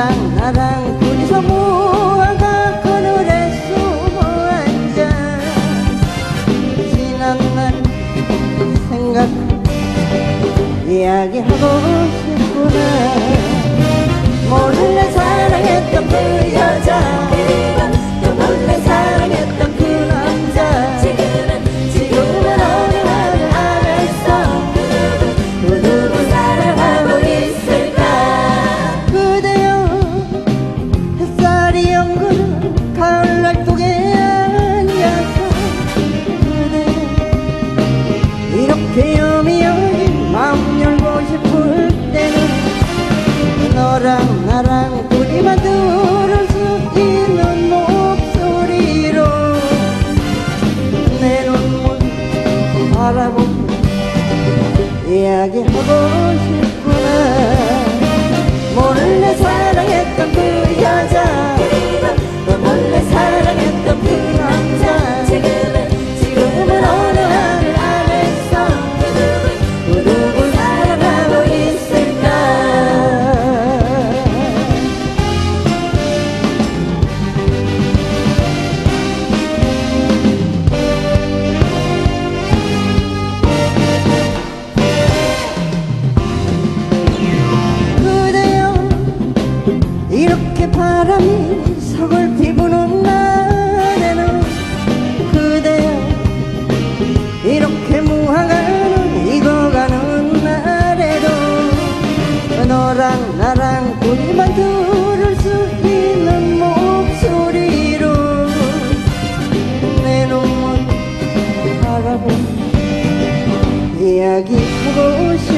나랑 나랑 둘이서 무화과 그 노래 숨어 앉아. 지난 날 생각 이야기하고 싶구나. 모든 날 사랑했던 그 사랑뿐이만 들을 수 있는 목소리로 내 눈물 바라보고 이야기하고 싶구나. 몰래 사랑했던 그 이렇게 바람이 서글피 부는 날에는 그대여. 이렇게 무화과는 익어가는 날에도 너랑 나랑 우리만 들을 수 있는 목소리로 내 눈물 바라본 이야기하고 싶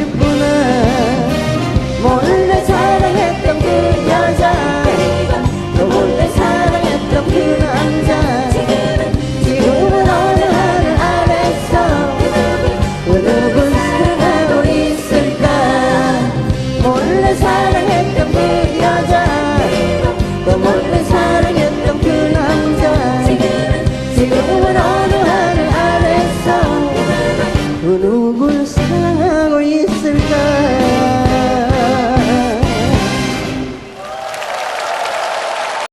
사랑했던